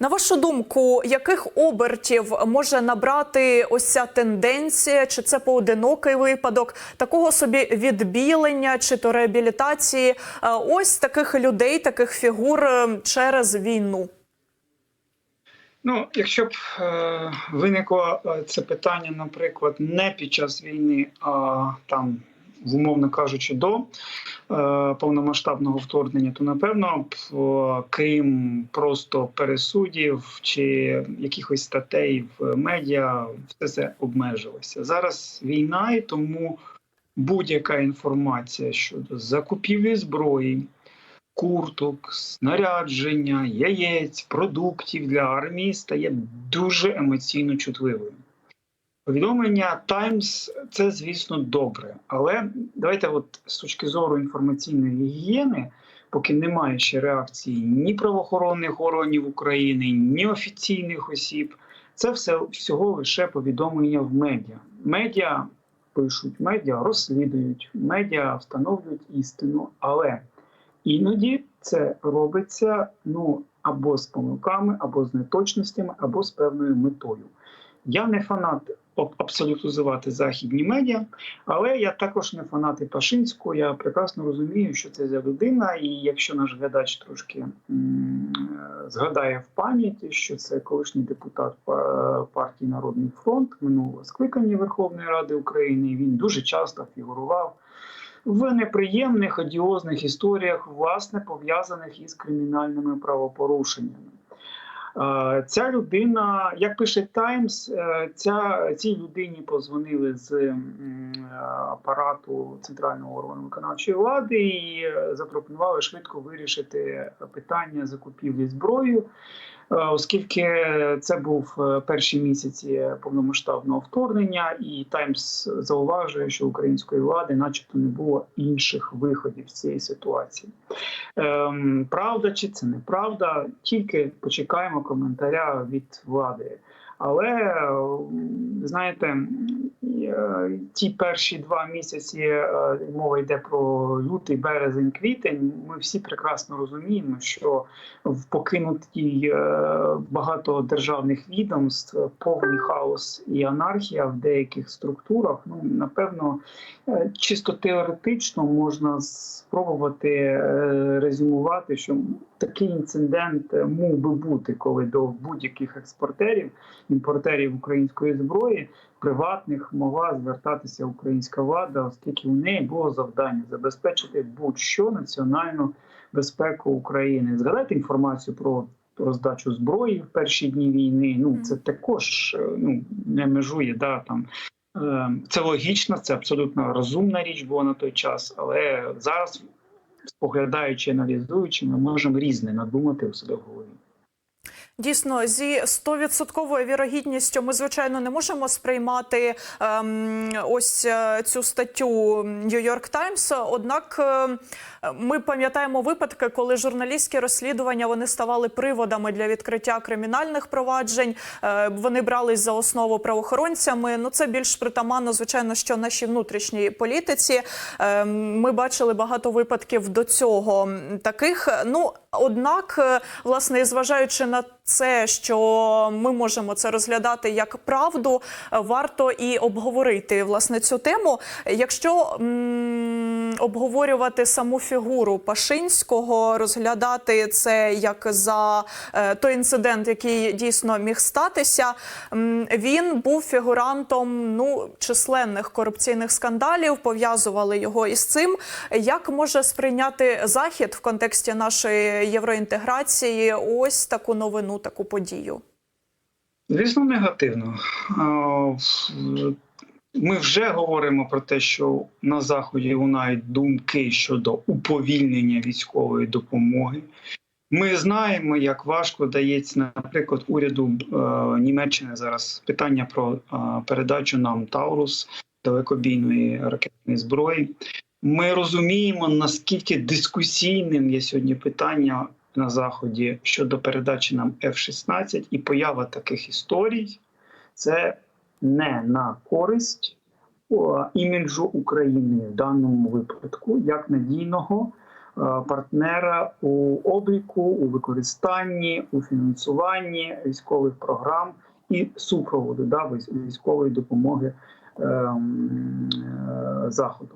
На вашу думку, яких обертів може набрати ось ця тенденція? Чи це поодинокий випадок такого собі відбілення чи то реабілітації е, ось таких людей, таких фігур е, через війну? Ну, якщо б е, виникло це питання, наприклад, не під час війни, а там, умовно кажучи, до е, повномасштабного вторгнення, то напевно крім просто пересудів чи якихось статей в медіа, все це обмежилося. Зараз війна, і тому будь-яка інформація щодо закупівлі зброї курток, снарядження, яєць, продуктів для армії стає дуже емоційно чутливим. Повідомлення Times – це, звісно, добре, але давайте, от з точки зору інформаційної гігієни, поки немає ще реакції ні правоохоронних органів України, ні офіційних осіб, це все всього лише повідомлення в медіа. Медіа пишуть, медіа розслідують, медіа встановлюють істину, але Іноді це робиться ну або з помилками, або з неточностями, або з певною метою. Я не фанат абсолютизувати західні медіа, але я також не фанат Пашинського. Я прекрасно розумію, що це за людина, і якщо наш глядач трошки е, згадає в пам'яті, що це колишній депутат партії Народний фронт минулого скликання Верховної Ради України, він дуже часто фігурував в неприємних одіозних історіях, власне пов'язаних із кримінальними правопорушеннями. Е, Ця людина, як пише Таймс, е, ця цій людині позвонили з е, апарату центрального органу виконавчої влади і запропонували швидко вирішити питання закупівлі зброї, оскільки це був е, перші місяці повномасштабного вторгнення, і Таймс зауважує, що української влади, начебто, не було інших виходів з цієї ситуації. Ем, правда чи це неправда? Тільки почекаємо коментаря від влади. Але знаєте, е, ті перші два місяці е, мова йде про лютий, березень, квітень. Ми всі прекрасно розуміємо, що в покинутій е, багато державних відомств повний хаос і анархія в деяких структурах. Ну напевно, чисто теоретично можна спробувати резюмувати, що такий інцидент мав би бути, коли до будь-яких експортерів, імпортерів української зброї. Приватних могла звертатися українська влада, оскільки у неї було завдання забезпечити будь-що національну безпеку України. Згадайте інформацію про роздачу зброї в перші дні війни. Ну це також е, ну не межує да там. Е, Це логічно, це абсолютно розумна річ була на той час, але зараз, споглядаючи, аналізуючи, ми можемо різне надумати у себе в голові. Дійсно, зі стовідсотковою вірогідністю ми звичайно не можемо сприймати ем, ось е, цю статтю York Times. Однак е, ми пам'ятаємо випадки, коли журналістські розслідування вони ставали приводами для відкриття кримінальних проваджень. Е, вони брались за основу правоохоронцями. Ну це більш притаманно, звичайно, що нашій внутрішній політиці. Е, ми бачили багато випадків до цього таких. Ну однак, е, власне, зважаючи на це, що ми можемо це розглядати як правду, е, варто і обговорити власне цю тему. Якщо м, обговорювати саму фігуру Пашинського, розглядати це як за е, той інцидент, який дійсно міг статися, м, він був фігурантом ну численних корупційних скандалів, пов'язували його із цим. Як може сприйняти захід в контексті нашої євроінтеграції? Ось таку новину, таку подію. Звісно, негативно. Ми вже говоримо про те, що на заході лунають думки щодо уповільнення військової допомоги. Ми знаємо, як важко дається, наприклад, уряду е, Німеччини зараз питання про е, передачу нам Таурус далекобійної ракетної зброї. Ми розуміємо, наскільки дискусійним є сьогодні питання на заході щодо передачі нам F-16 і поява таких історій це не на користь іміджу України в даному випадку, як надійного партнера у обліку, у використанні, у фінансуванні військових програм і супроводу да, військової допомоги е.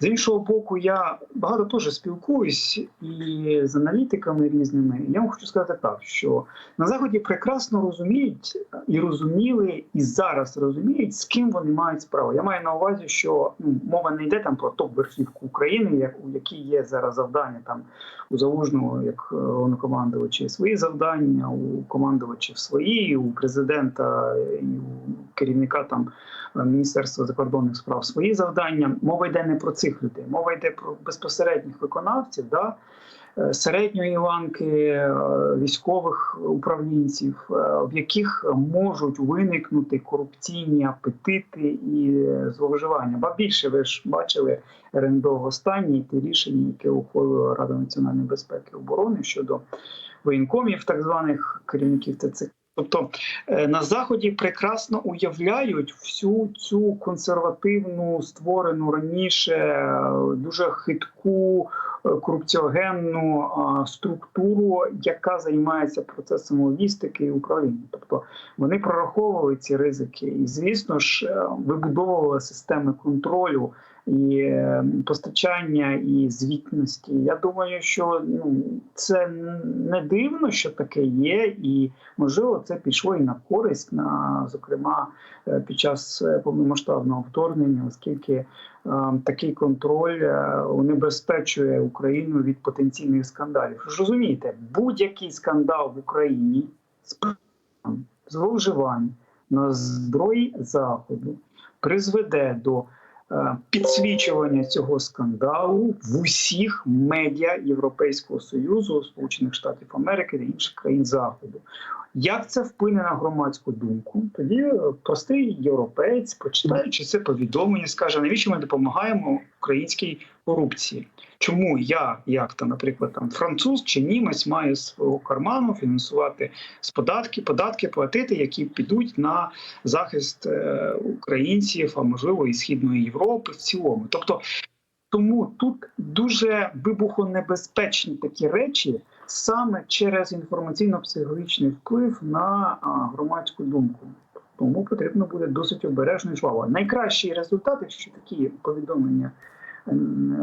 З іншого боку, я багато теж спілкуюсь і з аналітиками різними. Я вам хочу сказати так, що на заході прекрасно розуміють і розуміли, і зараз розуміють, з ким вони мають справу. Я маю на увазі, що ну, мова не йде там про топ-верхівку України, як у якій є зараз завдання там у залужного, як е, головнокомандувачі свої завдання, у командувачів свої, у президента і у керівника там Міністерства закордонних справ свої завдання. Мова йде не про цих людей, мова йде про безпосередніх виконавців. Да? е, Середньої ланки е, військових управлінців, е, в яких можуть виникнути корупційні апетити і зловживання. Ба більше ви ж бачили РНБО останні ті рішення, які ухвалила Рада національної безпеки і оборони щодо воєнкомів, так званих керівників ТЦК. Тобто е, на заході прекрасно уявляють всю цю консервативну, створену раніше е, дуже хитку е, корупціогенну структуру, яка займається процесом логістики і управління. Тобто вони прораховували ці ризики, і звісно ж вибудовували системи контролю і е, постачання і звітності. Я думаю, що ну це не дивно, що таке є, і можливо це пішло і на користь, на зокрема е, під час е, повномасштабного вторгнення, оскільки е, такий контроль е, унебезпечує Україну від потенційних скандалів. Ж розумієте, будь-який скандал в Україні зловживань на зброї заходу призведе до підсвічування цього скандалу в усіх медіа Європейського союзу, Сполучених Штатів Америки та інших країн Заходу. Як це вплине на громадську думку? Тоді е, простий європеєць, прочитаючи це повідомлення, скаже, навіщо ми допомагаємо українській корупції? Чому я, як там, наприклад, там француз чи німець, маю з свого карману фінансувати з податки, податки платити, які підуть на захист е, українців, а можливо і східної Європи в цілому. Тобто, тому тут дуже вибухонебезпечні такі речі саме через інформаційно-психологічний вплив на громадську думку. Тому потрібно буде досить обережно і жваво. Найкращий результат, якщо такі повідомлення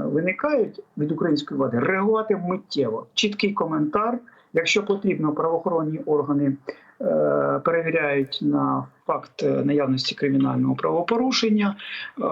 виникають від української влади, реагувати миттєво. Чіткий коментар. Якщо потрібно, правоохоронні органи е, перевіряють на факт е, наявності кримінального правопорушення е,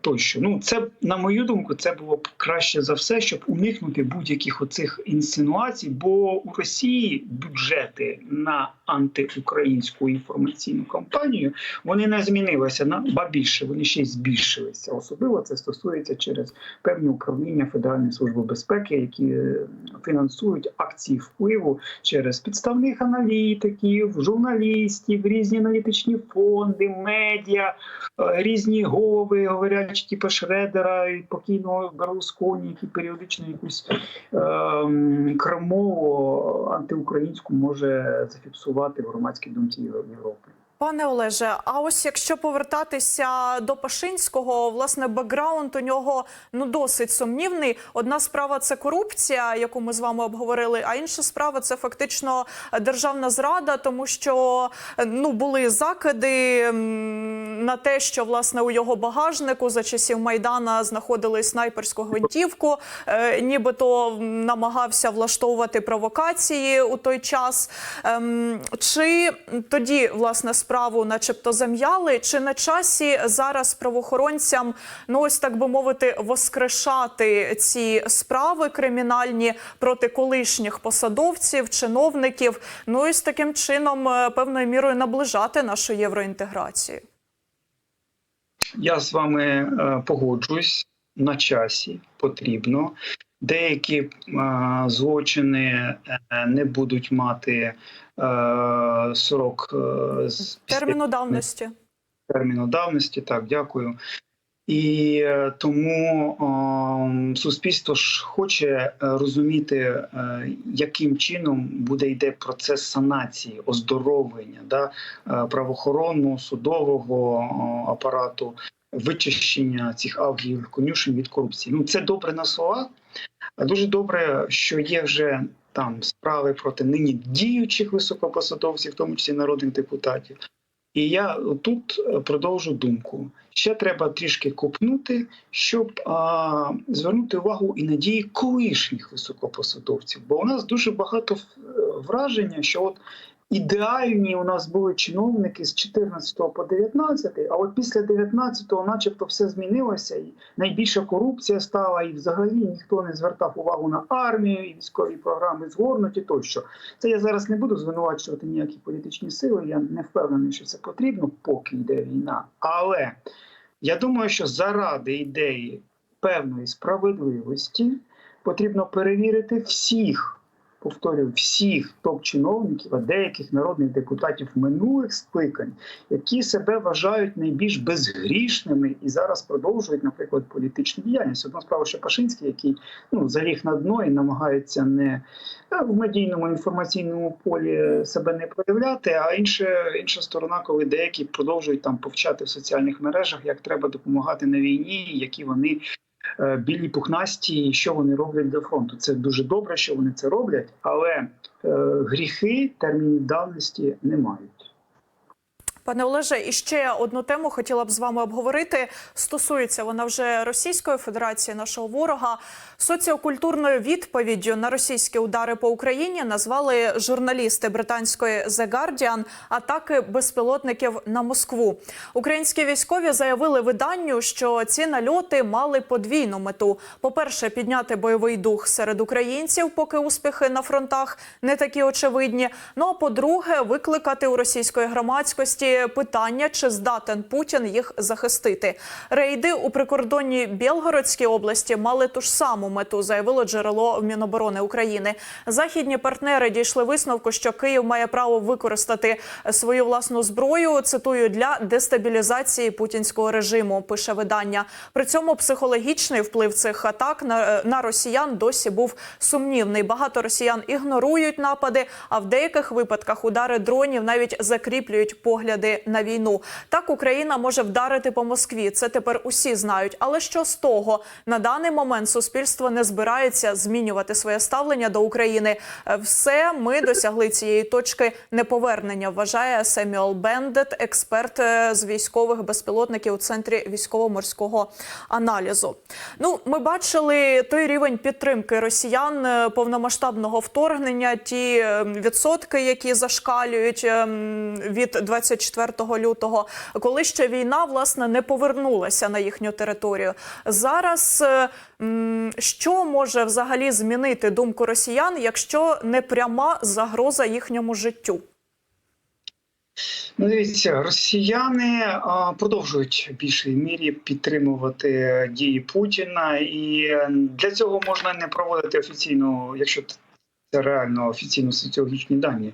тощо. Ну, це, на мою думку, це було б краще за все, щоб уникнути будь-яких оцих інсинуацій, бо у Росії бюджети на антиукраїнську інформаційну кампанію вони не змінилися на ба більше, вони ще й збільшилися. Особливо це стосується через певні управління Федеральної служби безпеки, які е, фінансують акції впливу через підставних аналітиків, журналістів, різні аналітичні фонди, медіа, е, різні голови, говорячи типу Шредера і покійного Берлусконі, які періодично якусь ем, крамову антиукраїнську може зафіксувати в громадській думці Європи. Пане Олеже, а ось якщо повертатися до Пашинського, власне, бекграунд у нього ну досить сумнівний. Одна справа це корупція, яку ми з вами обговорили. А інша справа це фактично державна зрада, тому що ну були закиди на те, що власне у його багажнику за часів майдана знаходили снайперську гвинтівку, е, нібито намагався влаштовувати провокації у той час. Ем, чи тоді власне справу, начебто, зам'яли, чи на часі зараз правоохоронцям, ну ось так би мовити, воскрешати ці справи кримінальні проти колишніх посадовців, чиновників, ну і з таким чином е, певною мірою наближати нашу євроінтеграцію? Я з вами е, погоджуюсь на часі потрібно. Деякі е, злочини е, не будуть мати е, срок з Терміну давності. терміну давності. Так, дякую. І тому е, суспільство ж хоче розуміти, яким чином буде йде процес санації, оздоровлення да, правоохоронного судового апарату, вичищення цих авгіїв конюшень від корупції. Ну це добре на словах. Дуже добре, що є вже там справи проти нині діючих високопосадовців, в тому числі народних депутатів. І я тут продовжу думку. Ще треба трішки копнути, щоб а, звернути увагу і на дії колишніх високопосадовців. Бо у нас дуже багато е, враження, що от ідеальні у нас були чиновники з 14 по 19, а от після 19-го начебто все змінилося, і найбільша корупція стала, і взагалі ніхто не звертав увагу на армію, і військові програми згорнуті тощо. Це я зараз не буду звинувачувати ніякі політичні сили. Я не впевнений, що це потрібно, поки йде війна. Але я думаю, що заради ідеї певної справедливості потрібно перевірити всіх. Повторюю, всіх топ-чиновників, а деяких народних депутатів минулих скликань, які себе вважають найбільш безгрішними і зараз продовжують, наприклад, політичну діяльність. Одна справа, що Пашинський, який ну заліг на дно і намагається не е, в медійному інформаційному полі себе не проявляти. А інша, інша сторона, коли деякі продовжують там повчати в соціальних мережах, як треба допомагати на війні, які вони білі пухнасті, і що вони роблять для фронту. Це дуже добре, що вони це роблять, але е, гріхи термінів давності не мають. Пане Олеже, і ще одну тему хотіла б з вами обговорити. Стосується вона вже Російської Федерації, нашого ворога. Соціокультурною відповіддю на російські удари по Україні назвали журналісти британської The Guardian атаки безпілотників на Москву. Українські військові заявили виданню, що ці нальоти мали подвійну мету: по-перше, підняти бойовий дух серед українців, поки успіхи на фронтах не такі очевидні. Ну а по-друге, викликати у російської громадськості питання, чи здатен Путін їх захистити. Рейди у прикордонній Білгородській області мали ту ж саму мету, заявило джерело Міноборони України. Західні партнери дійшли висновку, що Київ має право використати свою власну зброю. Цитую для дестабілізації путінського режиму. Пише видання. При цьому психологічний вплив цих атак на, на росіян досі був сумнівний. Багато росіян ігнорують напади, а в деяких випадках удари дронів навіть закріплюють погляди на війну. Так Україна може вдарити по Москві. Це тепер усі знають. Але що з того на даний момент суспільство не збирається змінювати своє ставлення до України. Е, Все ми досягли цієї точки неповернення. Вважає Семюел Бендет, експерт е, з військових безпілотників у центрі військово-морського аналізу. Ну, ми бачили той рівень підтримки росіян е, повномасштабного вторгнення, ті е, відсотки, які зашкалюють е, від 24 лютого, коли ще війна власне не повернулася на їхню територію. Зараз е, що може взагалі змінити думку росіян, якщо не пряма загроза їхньому життю? Ну, дивіться, росіяни а, продовжують в більшій мірі підтримувати дії Путіна, і для цього можна не проводити офіційну, якщо це реально офіційно соціологічні дані.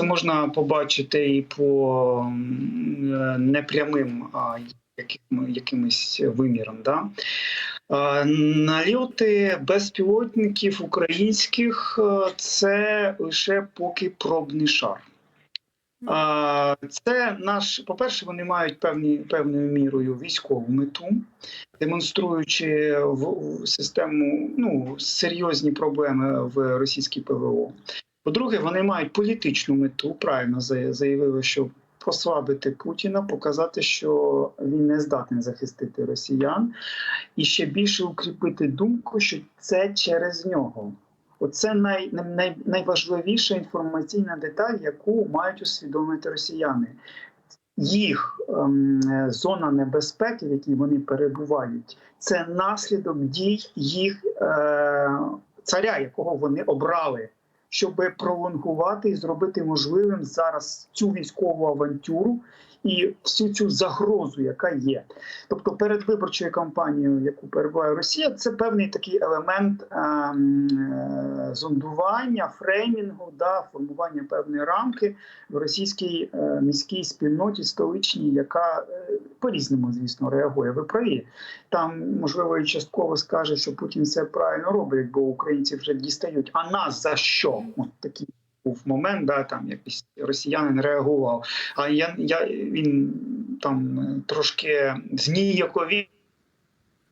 Це можна побачити і по е, непрямим яким, якимось вимірам. Да? Нальоти безпілотників українських е, це лише поки пробний шар. Це наш, по-перше, вони мають певні певною мірою військову мету, демонструючи в, в систему ну серйозні проблеми в російській ПВО. По-друге, вони мають політичну мету, правильно заявили, що послабити Путіна, показати, що він не здатний захистити росіян, і ще більше укріпити думку, що це через нього. Оце най, най, найважливіша інформаційна деталь, яку мають усвідомити росіяни. Їх ем, зона небезпеки, в якій вони перебувають, це наслідок дій їх е, царя, якого вони обрали, щоб пролонгувати і зробити можливим зараз цю військову авантюру і всю цю загрозу, яка є. Тобто, перед виборчою кампанією, яку перебуває Росія, це певний такий елемент ем, е, зондування, фреймінгу, да, формування певної рамки в російській е, міській спільноті столичній, яка е, по-різному, звісно, реагує. Ви праві. Там, можливо, і частково скаже, що Путін все правильно робить, бо українці вже дістають. А нас за що? От такий був момент, да, там якийсь росіянин реагував. А я, я він там е, трошки зніяковів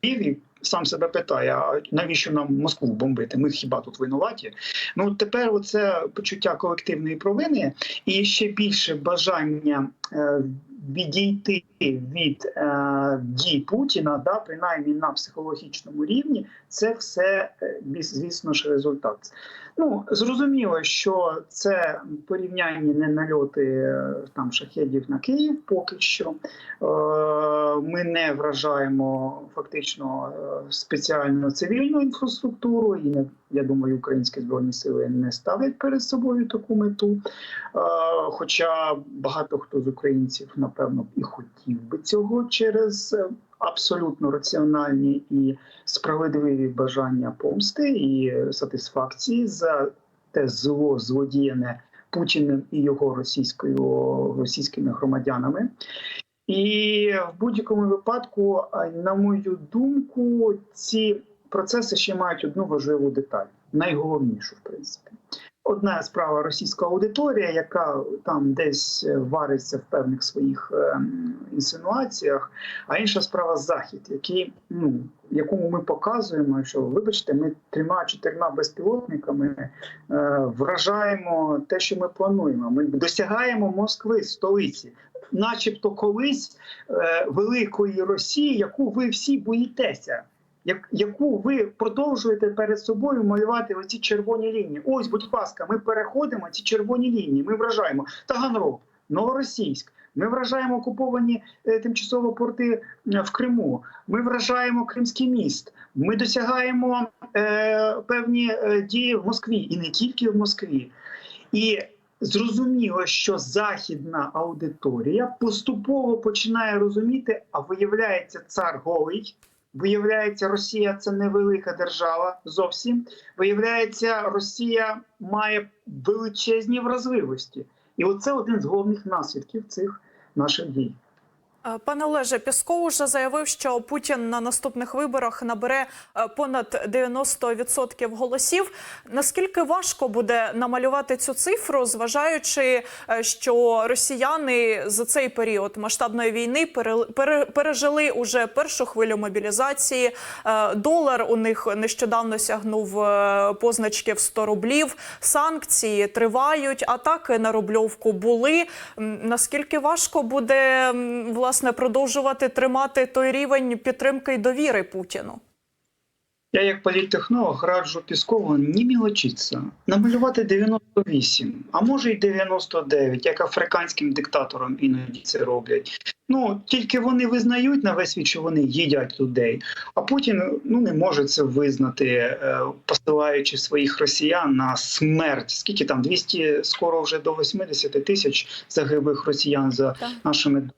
і сам себе питає: а навіщо нам Москву бомбити? Ми хіба тут винуваті? Ну тепер оце почуття колективної провини і ще більше бажання е, відійти від е, дій Путіна, да, принаймні на психологічному рівні, це все, е, звісно ж, результат. Ну зрозуміло, що це порівняння не нальоти е, там шахедів на Київ поки що. Е, Ми не вражаємо фактично е, спеціальну цивільну інфраструктуру, і не я думаю, українські збройні сили не ставлять перед собою таку мету. Е, Хоча багато хто з українців, напевно, і хотів би цього через е, абсолютно раціональні і справедливі бажання помсти і сатисфакції за те зло злодіяне Путіним і його російською російськими громадянами. І в будь-якому випадку, на мою думку, ці процеси ще мають одну важливу деталь, найголовнішу, в принципі. Одна справа російська аудиторія, яка там десь е, вариться в певних своїх ем, інсинуаціях, а інша справа захід, який, ну, якому ми показуємо, що вибачте, ми трьома-чотирма безпілотниками е, вражаємо те, що ми плануємо. Ми досягаємо Москви, столиці, начебто колись е, великої Росії, яку ви всі боїтеся. Як- Яку ви продовжуєте перед собою малювати оці червоні лінії? Ось, будь ласка, ми переходимо ці червоні лінії. Ми вражаємо Таганрог, Новоросійськ. Ми вражаємо окуповані е, тимчасово порти е, в Криму. Ми вражаємо Кримський міст. Ми досягаємо е, певні е, дії в Москві і не тільки в Москві. І зрозуміло, що західна аудиторія поступово починає розуміти, а виявляється, цар голий. Виявляється, Росія це невелика держава зовсім. Виявляється, Росія має величезні вразливості. І оце один з головних наслідків цих наших дій. Е, Пане Олеже, Пісков уже заявив, що Путін на наступних виборах набере е, понад 90% голосів. Наскільки важко буде намалювати цю цифру, зважаючи, е, що росіяни за цей період масштабної війни пере- пере- пережили уже першу хвилю мобілізації. Долар у них нещодавно сягнув позначки в 100 рублів. Санкції тривають, атаки на рубльовку були. Наскільки важко буде м, власне продовжувати тримати той рівень підтримки і довіри Путіну? Я, як політтехнолог, раджу Піскову не мілочитися, намалювати 98, а може й 99, як африканським диктаторам іноді це роблять. Ну тільки вони визнають на весь світ, що вони їдять людей. А Путін ну не може це визнати, е, посилаючи своїх росіян на смерть. Скільки там 200, скоро вже до 80 тисяч загиблих росіян за Так. нашими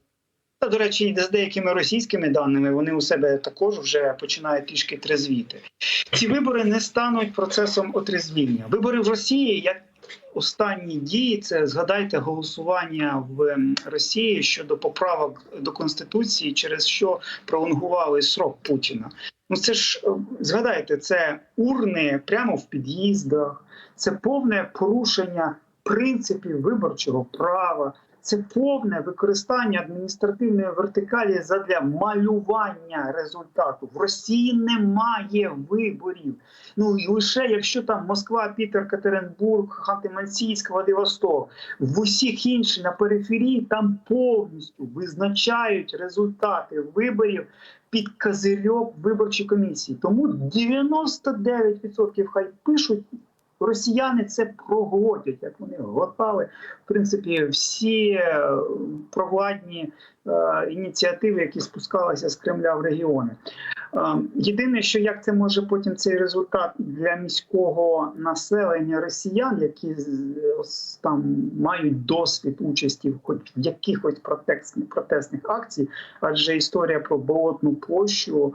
та, до речі, з деякими російськими даними вони у себе також вже починають трішки трезвіти. Ці вибори не стануть процесом отрезвіння. Вибори в Росії, як останні дії, це згадайте голосування в Росії щодо поправок до конституції, через що пролонгували срок Путіна. Ну це ж е, згадайте, це урни прямо в під'їздах, це повне порушення принципів виборчого права. Це повне використання адміністративної вертикалі задля малювання результату. В Росії немає виборів. Ну і лише якщо там Москва, Пітер, Катеринбург, Ханти-Мансійськ, Владивосток, в усіх інших на периферії там повністю визначають результати виборів під козирьок виборчої комісії. Тому 99% хай пишуть. Росіяни це проглотять, як вони глотали в принципі всі е, провладні е, ініціативи, які спускалися з Кремля в регіони. Е, єдине, що як це може потім цей результат для міського населення росіян, які там мають досвід участі в хоч в якихось протестних протестних акцій, адже історія про болотну площу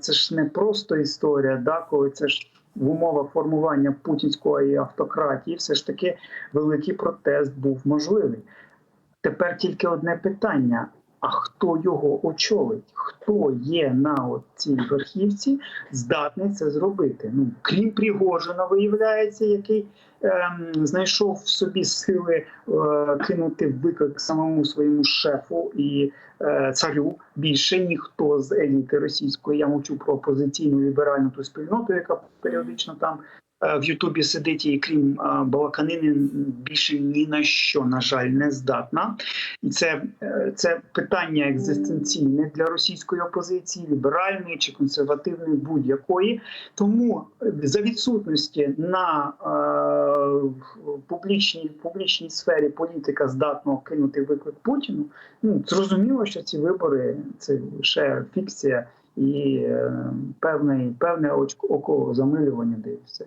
це ж не просто історія, да, коли це ж в умовах формування путінської автократії, все ж таки великий протест був можливий. Тепер тільки одне питання: а хто його очолить, хто є на цій верхівці, здатний це зробити. Ну крім Пригожина, виявляється, який ем, знайшов в собі сили е, кинути виклик самому своєму шефу і е, царю. Більше ніхто з еліти російської. Я мовчу про опозиційну ліберальну ту спільноту, яка періодично там в Ютубі сидить, і крім е, балаканини більше ні на що, на жаль, не здатна. І це, е, це питання екзистенційне для російської опозиції, ліберальної чи консервативної будь-якої. Тому е, за відсутності на е, публічній, публічній сфері політика здатного кинути виклик Путіну, ну зрозуміло, що ці вибори це лише фікція і е, певне, певне очко око замилювання, все.